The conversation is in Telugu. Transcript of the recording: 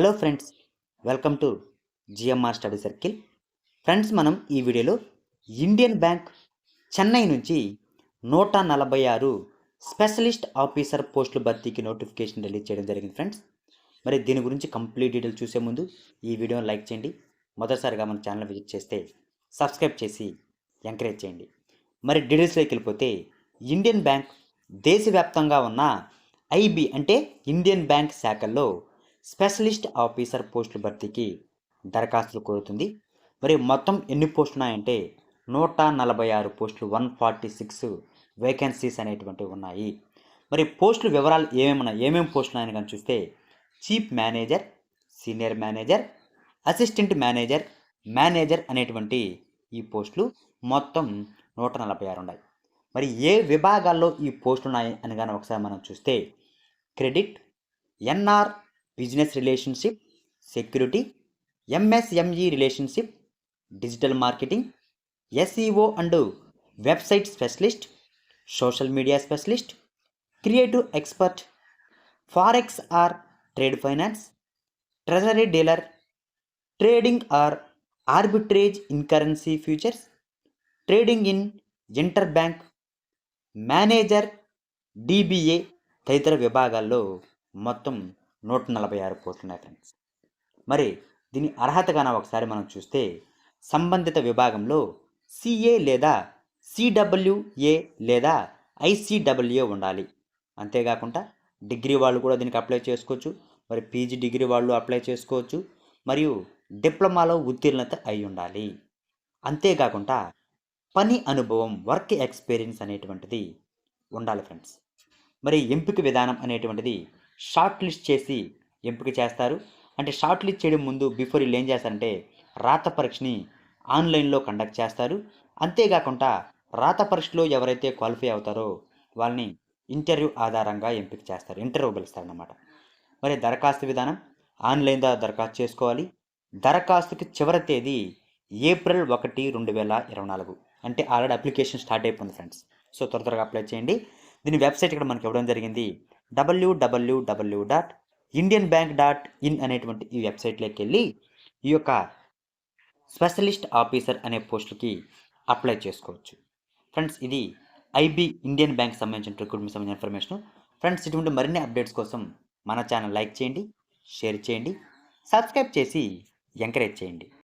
Hello friends welcome to GMR study circle. Friends మనం ఈ వీడియోలో ఇండియన్ బ్యాంక్ చెన్నై నుంచి నూట నలభై ఆరు స్పెషలిస్ట్ ఆఫీసర్ పోస్టుల భర్తీకి నోటిఫికేషన్ రిలీజ్ చేయడం జరిగింది ఫ్రెండ్స్. మరి దీని గురించి కంప్లీట్ డీటెయిల్ చూసే ముందు ఈ వీడియోని లైక్ చేయండి. మొదటిసారిగా మన ఛానల్ విజిట్ చేస్తే సబ్స్క్రైబ్ చేసి ఎంకరేజ్ చేయండి. మరి డీటెయిల్స్లోకి వెళ్ళిపోతే ఇండియన్ బ్యాంక్ దేశవ్యాప్తంగా ఉన్న ఐబి అంటే ఇండియన్ బ్యాంక్ శాఖల్లో స్పెషలిస్ట్ ఆఫీసర్ పోస్టుల భర్తీకి దరఖాస్తులు కోరుతుంది. మరి మొత్తం ఎన్ని పోస్టులు ఉన్నాయంటే నూట నలభై ఆరు పోస్టులు వన్ ఫార్టీ సిక్స్ వేకెన్సీస్ అనేటువంటివి ఉన్నాయి. మరి పోస్టుల వివరాలు ఏమేమి ఉన్నాయి? ఏమేమి పోస్టులు ఉన్నాయని కానీ చూస్తే chief manager senior manager assistant manager manager అనేటువంటి ఈ పోస్టులు మొత్తం నూట నలభై ఆరు ఉన్నాయి. మరి ఏ విభాగాల్లో ఈ పోస్టులు ఉన్నాయి అని కానీ ఒకసారి మనం చూస్తే credit NR business relationship security MSME relationship digital marketing SEO and website specialist social media specialist creative expert forex or trade finance treasury dealer trading or arbitrage in currency futures trading in interbank manager DBA తదితర విభాగాల్లో మొత్తం నూట నలభై ఆరు పోస్టులు ఫ్రెండ్స్. మరి దీని అర్హతగాన ఒకసారి మనం చూస్తే సంబంధిత విభాగంలో సిఏ లేదా సిడబ్ల్యూఏ లేదా ఐసిడబ్ల్యూఏ ఉండాలి. అంతేకాకుండా డిగ్రీ వాళ్ళు కూడా దీనికి అప్లై చేసుకోవచ్చు. మరి పీజీ డిగ్రీ వాళ్ళు అప్లై చేసుకోవచ్చు. మరియు డిప్లొమాలో ఉత్తీర్ణత అయి ఉండాలి. అంతేకాకుండా పని అనుభవం వర్క్ ఎక్స్పీరియన్స్ అనేటువంటిది ఉండాలి ఫ్రెండ్స్. మరి ఎంపిక విధానం అనేటువంటిది షార్ట్ లిస్ట్ చేసి ఎంపిక చేస్తారు. అంటే షార్ట్ లిస్ట్ చేయడం ముందు బిఫోర్ వీళ్ళు ఏం చేస్తారంటే రాత పరీక్షని ఆన్లైన్లో కండక్ట్ చేస్తారు. అంతేకాకుండా రాత పరీక్షలో ఎవరైతే క్వాలిఫై అవుతారో వాళ్ళని ఇంటర్వ్యూ ఆధారంగా ఎంపిక చేస్తారు. ఇంటర్వ్యూ పిలుస్తారన్నమాట మరి దరఖాస్తు విధానం? ఆన్లైన్ ద్వారా దరఖాస్తు చేసుకోవాలి. దరఖాస్తుకి చివరి తేదీ ఏప్రిల్ ఒకటి రెండు వేల ఇరవై నాలుగు. అంటే ఆల్రెడీ అప్లికేషన్ స్టార్ట్ అయిపోయింది ఫ్రెండ్స్. సో త్వర త్వరగా అప్లై చేయండి. దీని వెబ్సైట్ ఇక్కడ మనకి ఇవ్వడం జరిగింది. WWW dot Indian bank dot in అనేటువంటి ఈ వెబ్సైట్లోకి వెళ్ళి ఈ యొక్క స్పెషలిస్ట్ ఆఫీసర్ అనే పోస్టులకి అప్లై చేసుకోవచ్చు. ఫ్రెండ్స్ ఇది ఐబీ ఇండియన్ బ్యాంక్ సంబంధించిన రిక్రూట్మెంట్ సంబంధించిన ఇన్ఫర్మేషన్. ఫ్రెండ్స్ ఇటువంటి మరిన్ని అప్డేట్స్ కోసం మన ఛానల్ లైక్ చేయండి షేర్ చేయండి సబ్స్క్రైబ్ చేసి ఎంకరేజ్ చేయండి.